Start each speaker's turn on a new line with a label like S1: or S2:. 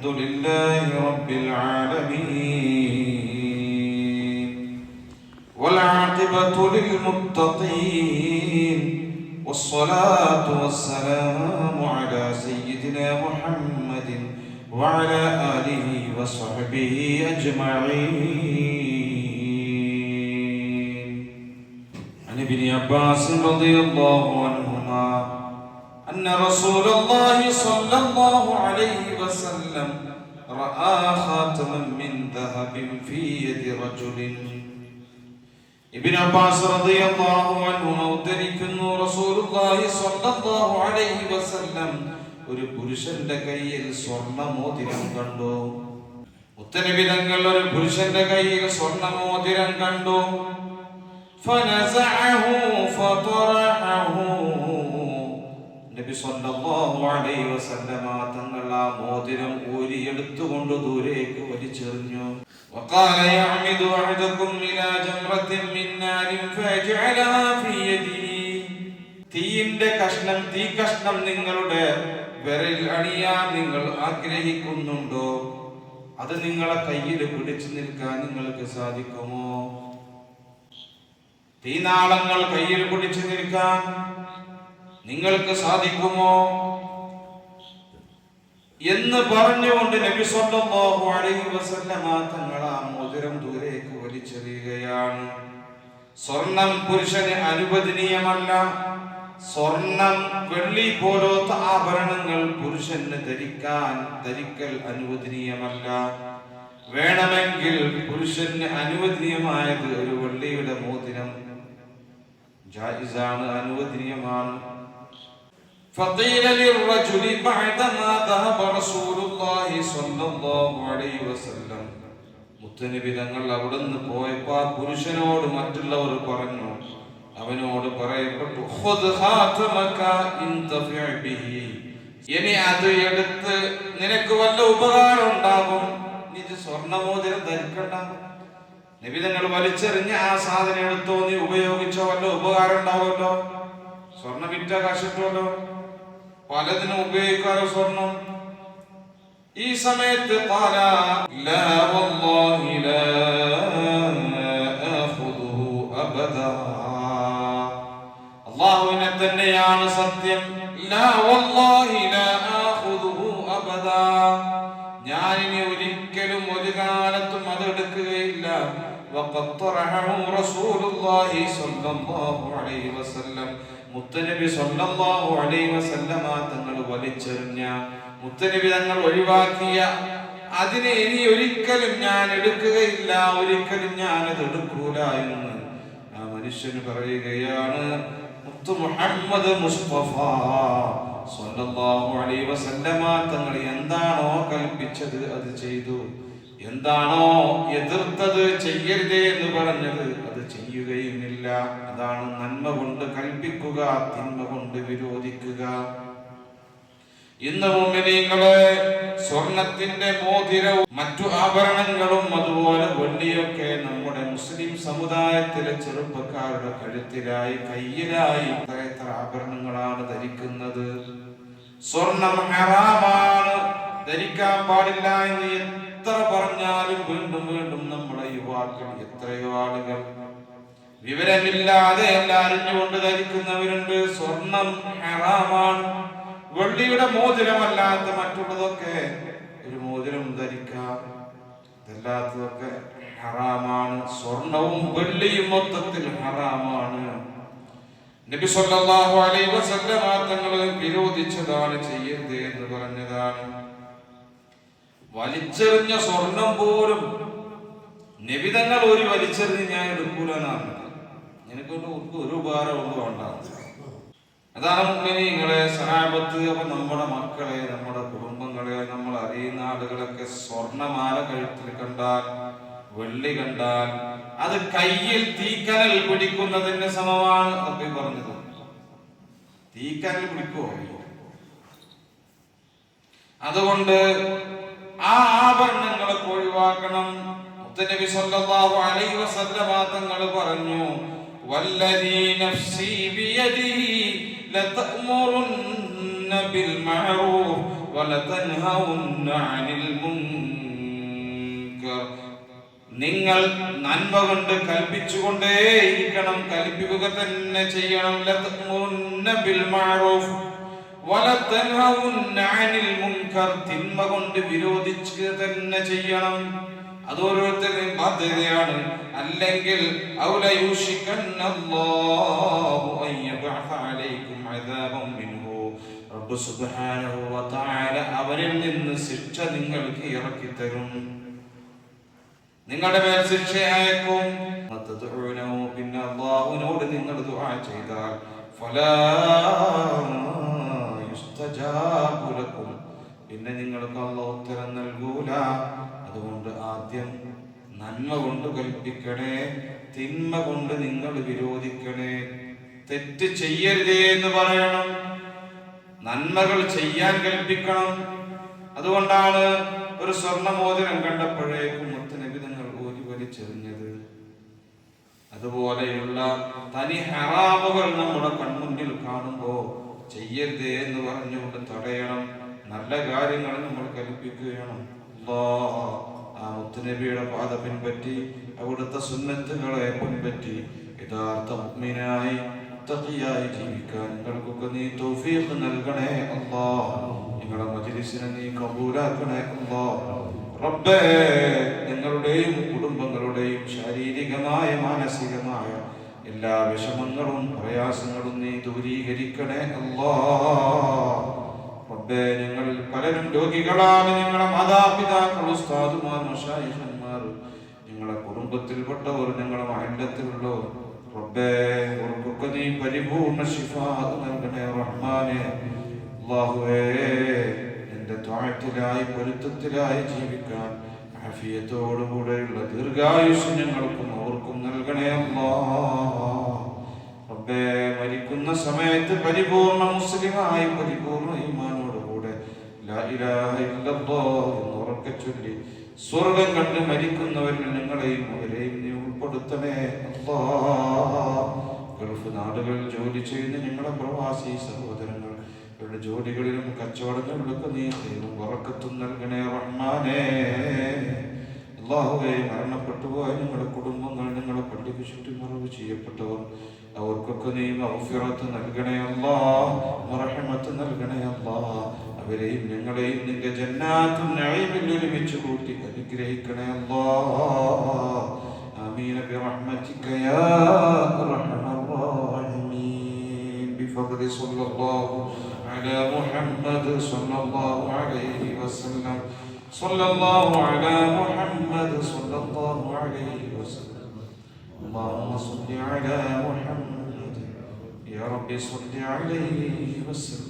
S1: الحمد لله رب العالمين والعاقبة للمتقين والصلاة والسلام على سيدنا محمد وعلى آله وصحبه أجمعين. عن ابن عباس رضي الله أن رسول الله صلى الله عليه وسلم رأى خاتما من ذهب في يد رجل ഇബിൻ Abbas റളിയല്ലാഹു അൻഹു ഉദ്ധരിക്കുന്നു റസൂലുള്ളാഹി സ്വല്ലല്ലാഹു അലൈഹി വസല്ലം ഒരു പുരുഷന്റെ കയ്യിൽ സ്വർണ്ണ മോതിരം കണ്ടു മുത്തനബി തങ്ങൾ ഒരു പുരുഷന്റെ കയ്യിൽ സ്വർണ്ണ മോതിരം കണ്ടു ഫനസഅഹു ഫതറഹു നബി സല്ലല്ലാഹു അലൈഹി വസല്ലമ തങ്ങൾ ആ മോതിരം ഊരിയെടുത്തുകൊണ്ട് ദൂരേക്ക് വലിച്ചെറിഞ്ഞു وقال يعمد أحدكم إلى جمرة من نار فيجعلها في يده തീയിന്റെ കഷ്ണം തീ കഷ്ണം നിങ്ങളുടെ വിരൽ അണിയാൻ നിങ്ങൾ ആഗ്രഹിക്കുന്നുണ്ടോ അത് നിങ്ങളെ കയ്യിൽ പിടിച്ചു നിൽക്കാൻ നിങ്ങൾക്ക് സാധിക്കുമോ തീനാളങ്ങൾ കയ്യിൽ പിടിച്ചു നിൽക്കാൻ നിങ്ങൾക്ക് സാധിക്കുമോ? എന്ന് പറഞ്ഞുകൊണ്ട് നബി സല്ലല്ലാഹു അലൈഹി വസല്ലമ തങ്ങൾ ആ മോതിരം ദൂരേക്ക് വലിച്ചെറിയുകയാണ്. സ്വർണം പുരുഷന് അനുവദനീയമല്ല. സ്വർണം വെള്ളി പോലത്തെ ആഭരണങ്ങൾ പുരുഷന് ധരിക്കാൻ ധരിക്കൽ അനുവദനീയമല്ല. വേണമെങ്കിൽ പുരുഷന് അനുവദനീയമായത് ഒരു വെള്ളിയുടെ മോതിരം. ജായിസാണ് അനുവദനീയമാണ്. فقيل للرجل بعدما ذهب رسول الله صلى الله عليه وسلم മുത്തനബി തങ്ങൾ അവിടുന്ന് പോയപ്പോ ആ പുരുഷനോട് മറ്റുള്ളവർ പറഞ്ഞു അവനോട് പറയപ്പെട്ടു "ഖുദ് ഖാതമക ഇൻതഫിഅ ബിഹി." ഇനി അത് എടുത്ത് നിനക്ക് വല്ല ഉപകാരം ഉണ്ടാകും നീ ഇത് സ്വർണ്ണമോതിരം ധരിക്കണ്ട നബി തങ്ങൾ വലിച്ചെറിഞ്ഞ ആ സാധനം എടുത്തോ നീ ഉപയോഗിച്ചോ വല്ല ഉപകാരം ഉണ്ടാവുമല്ലോ സ്വർണ്ണ വിറ്റ കാശിട്ടുമല്ലോ പലതിനും ഉപയോഗിക്കാറോ സ്വർണം ഈ സമയത്ത് قال لا والله لا آخذه أبدا അള്ളാഹുവിനെ തന്നെയാണ് സത്യം لا والله لا آخذه أبدا ഞാൻ ഇനി ഒരിക്കലും ഒരു കാലത്തും അത് എടുക്കുകയില്ല وقد طرحه رسول الله صلى الله عليه وسلم മുത്തനബി സല്ലല്ലാഹു അലൈഹി വസല്ലമ തങ്ങൾ വലിച്ചെറിഞ്ഞ മുത്തനബി തങ്ങൾ ഒഴിവാക്കിയ അതിനെ ഇനി ഒരിക്കലും ഞാൻ എടുക്കുകയില്ല ഒരിക്കലും ഞാൻ അത് എടുക്കൂല എന്ന് ആ മനുഷ്യന് പറയുകയാണ് മുത്തു മുഹമ്മദ് മുസ്തഫ സല്ലല്ലാഹു അലൈഹി വസല്ലമ തങ്ങൾ എന്താണോ കൽപ്പിച്ചത് അത് ചെയ്തു. എന്താണോ എതിർത്തത് ചെയ്യരുതേ എന്ന് പറഞ്ഞത് ചെയ്യുകയുമില്ല അതാണ് നന്മ കൊണ്ട് കൽപ്പിക്കുക തിന്മ കൊണ്ട് വിരോധിക്കുക. ഇന്ന് മുമ്പിനീങ്ങളെ സ്വർണത്തിന്റെ മോതിരവും മറ്റു ആഭരണങ്ങളും അതുപോലെ വെള്ളിയൊക്കെ നമ്മുടെ മുസ്ലിം സമുദായത്തിലെ ചെറുപ്പക്കാരുടെ കഴുത്തിലായി കയ്യിലായി എത്ര എത്ര ആഭരണങ്ങളാണ് ധരിക്കുന്നത്. സ്വർണം ഹറാമാണ്. ധരിക്കാൻ പാടില്ല എന്ന് എത്ര പറഞ്ഞാലും വീണ്ടും വീണ്ടും നമ്മുടെ യുവാക്കൾ എത്രയോ ആളുകൾ വിവരമില്ലാതെ എല്ലാം അറിഞ്ഞുകൊണ്ട് ധരിക്കുന്നവരുണ്ട്. സ്വർണം ഹറാമാണ്. വെള്ളിയുടെ മോതിരമല്ലാത്ത മറ്റുള്ളതൊക്കെ ഒരു മോതിരം ധരിക്കാം. ഇതല്ലാത്തതൊക്കെ ഹറാമാണ്. സ്വർണവും വെള്ളിയും മൊത്തത്തിൽ ഹറാമാണ്. നബി സല്ലല്ലാഹു അലൈഹി വസല്ലമ തങ്ങൾ വിരോധിച്ചതാണ് ചെയ്യരുത് എന്ന് പറഞ്ഞതാണ്. വലിച്ചെറിഞ്ഞ സ്വർണം പോലും നിബിതങ്ങൾ ഒരു വലിച്ചെറിഞ്ഞ് ഞാൻ എടുക്കൂലെന്നാണ്. എനിക്കൊണ്ട് ഒന്നും ഒരു ഉപകാരം ഒന്നും വേണ്ട അതാണ് മുമ്പിനിങ്ങളെ സഹാബത്ത് അപ്പൊ നമ്മുടെ മക്കളെ നമ്മുടെ കുടുംബങ്ങളെ നമ്മൾ അറിയുന്ന ആളുകളൊക്കെ സ്വർണമാല കഴുത്തിൽ കണ്ടാൽ വെള്ളി കണ്ടാൽ അത് കയ്യിൽ തീക്കനൽ പിടിക്കുന്നതിന് സമമാണ് അപ്പൊ പറഞ്ഞത്. തീക്കനൽ പിടിക്കുമോ അതുകൊണ്ട് ആ ആഭരണങ്ങളൊക്കെ ഒഴിവാക്കണം. മുത്തനബി സല്ലല്ലാഹു അലൈഹി തങ്ങൾ പറഞ്ഞു വല്ലദീ നഫ്സി ബിയദിഹി ലതഅമുറുന്ന ബിൽ മഅറൂഫ് ولتنهون عن المنكر നിങ്ങൾ നന്മ കൊണ്ട് കൽപ്പിച്ചുകൊണ്ടേയിരിക്കണം കൽപ്പിക്കുക തന്നെ ചെയ്യണം ലതഅ്മുറുന്ന ബിൽ മഅറൂഫ് വലതൻഹൗന്ന അനിൽ മുൻകർ തിന്മ കൊണ്ട് വിരോധിക്കുക തന്നെ ചെയ്യണം അത് ബാധ്യതയാണ് അല്ലെങ്കിൽ അവരിൽ നിന്ന് ശിക്ഷ നിങ്ങൾക്ക് ഇറക്കി തരും നിങ്ങളുടെ മേൽ ശിക്ഷ അയക്കും പിന്നെ അള്ളാഹുവിനോട് നിങ്ങൾ ദുആ ചെയ്താൽ ഫലാ പിന്നെ നിങ്ങൾക്ക് അല്ലാഹു ഉത്തരം നൽകൂല. അതുകൊണ്ട് ആദ്യം നന്മ കൊണ്ട് കൽപ്പിക്കണേ തിന്മ കൊണ്ട് നിങ്ങൾ വിരോധിക്കണേ. തെറ്റ് ചെയ്യരുതേ എന്ന് പറയണം. നന്മകൾ ചെയ്യാൻ കൽപ്പിക്കണം. അതുകൊണ്ടാണ് ഒരു സ്വർണമോതിരം കണ്ടപ്പോഴേക്കും മുത്തനബി തങ്ങൾ ഊരി വലിച്ചെറിഞ്ഞത്. അതുപോലെയുള്ള തനി ഹറാമുകൾ നമ്മുടെ കൺമുന്നിൽ കാണുമ്പോ ചെയ്യരുതേ എന്ന് പറഞ്ഞുകൊണ്ട് തടയണം. നല്ല കാര്യങ്ങൾ നമ്മൾ കൽപ്പിക്കുകയാണ്. ആ മുത്തുനബിയുടെ പാത പിൻപറ്റി അവിടുത്തെ സുന്നത്തുകളെ പിൻപറ്റി യഥാർത്ഥ മുഗ്മിനായി തഹിയായി ജീവിക്കാൻ നിങ്ങൾക്കൊക്കെ നീ തൗഫീഖ് നൽകണേ അല്ലാ നിങ്ങളുടെ മജ്ലിസിനെ നീ കബൂലാക്കണേ അല്ലാ റബ്ബേ നിങ്ങളുടെയും കുടുംബങ്ങളുടെയും ശാരീരികമായ മാനസികമായ എല്ലാ വിഷമങ്ങളും പ്രയാസങ്ങളും നീ ദൂരീകരിക്കണേ അല്ലാ റബ്ബേ ഞങ്ങൾ പലരും രോഗികളാണ് ഞങ്ങളെ മാതാപിതാക്കൾ ഉസ്താദുമാർ മുഷായിഷന്മാർ ഞങ്ങളെ കുടുംബത്തിൽപ്പെട്ടവർ ഞങ്ങളെ മഹല്ലത്തിലുള്ളവർ റബ്ബേ അവർക്കൊക്കെ നീ പരിപൂർണ ശിഫ നൽകണേ റഹ്മാനെ. അല്ലാഹുവേ നിന്റെ താഴ്ത്തിലായി പൊരുത്തത്തിലായി ജീവിക്കാൻ ആഫിയത്തോടുകൂടെയുള്ള ദീർഘായുസ് ഞങ്ങൾക്കും അവർക്കും നൽകണേ അല്ലാ. റബ്ബേ മരിക്കുന്ന സമയത്ത് പരിപൂർണ മുസ്ലിമായി പരിപൂർണ എന്ന് സ്വർഗം കണ്ട് മരിക്കുന്നവരിൽ നിങ്ങളെയും അവരെയും നീ ഉൾപ്പെടുത്തണേ. ഗൾഫ് നാടുകളിൽ ജോലി ചെയ്യുന്ന നിങ്ങളെ പ്രവാസി സഹോദരങ്ങൾ ഇവരുടെ ജോലികളിലും കച്ചവടങ്ങളിലൊക്കെ നീ ദൈവം ഉറക്കത്തും നൽകണേ റഹ്മാനേ. അള്ളാഹുവെ മരണപ്പെട്ടു പോയ നിങ്ങളുടെ കുടുംബങ്ങൾ നിങ്ങളെ പള്ളിക്ക് ചുറ്റുമറവ് ചെയ്യപ്പെട്ടവർ അവർക്കൊക്കെ നീ മൗഫിറത്ത് നൽകണേ അല്ലാ മറഹമത്ത് നൽകണേ അല്ലാ അവരെയും ഞങ്ങളെയും നിന്റെ ജന്നാത്തും നഈമിൽ ഒരുമിച്ച് കൂട്ടി അനുഗ്രഹിക്കണേ അല്ലാ ആമീൻ برحمتك يا ارحم الراحمين بفضل صلى الله على محمد صلى الله عليه وسلم صلى الله على محمد صلى الله عليه وسلم اللهم صل على محمد يا رب صل عليه وسلم